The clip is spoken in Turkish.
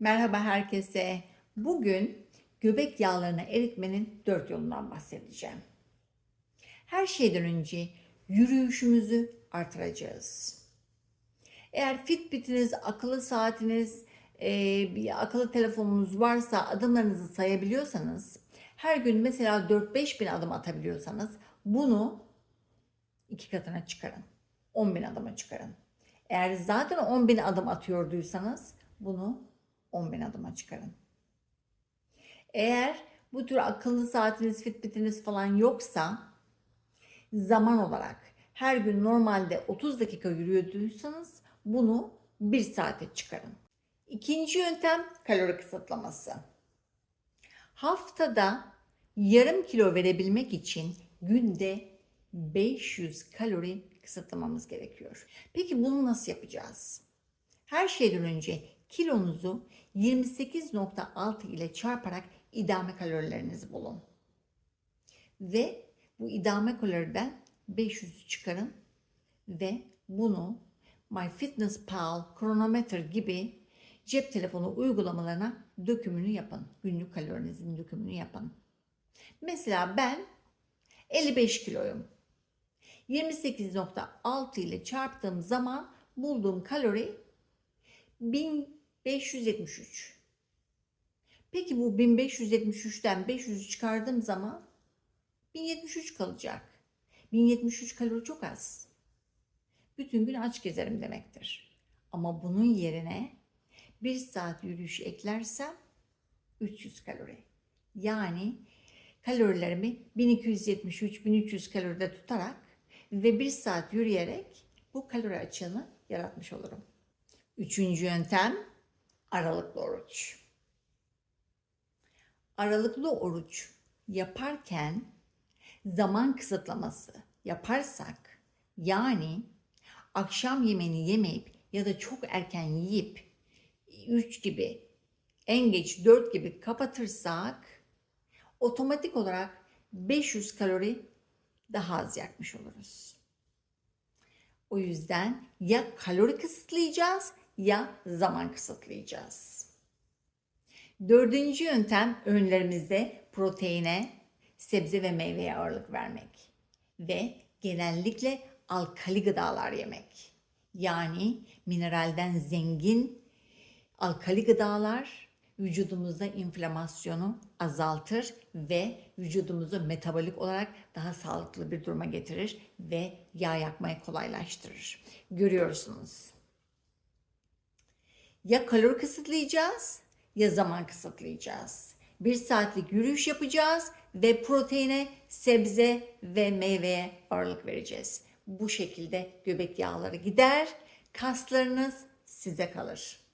Merhaba herkese. Bugün göbek yağlarını eritmenin dört yolundan bahsedeceğim. Her şeyden önce yürüyüşümüzü artıracağız. Eğer Fitbit'iniz, akıllı saatiniz, e, akıllı telefonunuz varsa adımlarınızı sayabiliyorsanız, her gün mesela 4-5 bin adım atabiliyorsanız bunu iki katına çıkarın. 10 bin adıma çıkarın. Eğer zaten 10 bin adım atıyorduysanız bunu 10 bin adıma çıkarın. Eğer bu tür akıllı saatiniz, fitbitiniz falan yoksa zaman olarak her gün normalde 30 dakika yürüyorduysanız bunu 1 saate çıkarın. İkinci yöntem kalori kısıtlaması. Haftada yarım kilo verebilmek için günde 500 kalori kısıtlamamız gerekiyor. Peki bunu nasıl yapacağız? Her şeyden önce kilonuzu 28.6 ile çarparak idame kalorilerinizi bulun. Ve bu idame kaloriden 500'ü çıkarın ve bunu MyFitnessPal, Chronometer gibi cep telefonu uygulamalarına dökümünü yapın. Günlük kalorinizin dökümünü yapın. Mesela ben 55 kiloyum. 28.6 ile çarptığım zaman bulduğum kalori 1573. Peki bu 1573'ten 500'ü çıkardığım zaman 1073 kalacak. 1073 kalori çok az. Bütün gün aç gezerim demektir. Ama bunun yerine 1 saat yürüyüş eklersem 300 kalori. Yani kalorilerimi 1273-1300 kaloride tutarak ve 1 saat yürüyerek bu kalori açığını yaratmış olurum. Üçüncü yöntem aralıklı oruç. Aralıklı oruç yaparken zaman kısıtlaması yaparsak yani akşam yemeğini yemeyip ya da çok erken yiyip 3 gibi en geç 4 gibi kapatırsak otomatik olarak 500 kalori daha az yakmış oluruz. O yüzden ya kalori kısıtlayacağız ya zaman kısıtlayacağız. Dördüncü yöntem öğünlerimizde proteine, sebze ve meyveye ağırlık vermek ve genellikle alkali gıdalar yemek. Yani mineralden zengin alkali gıdalar vücudumuzda inflamasyonu azaltır ve vücudumuzu metabolik olarak daha sağlıklı bir duruma getirir ve yağ yakmayı kolaylaştırır. Görüyorsunuz. Ya kalori kısıtlayacağız ya zaman kısıtlayacağız. Bir saatlik yürüyüş yapacağız ve proteine, sebze ve meyveye ağırlık vereceğiz. Bu şekilde göbek yağları gider, kaslarınız size kalır.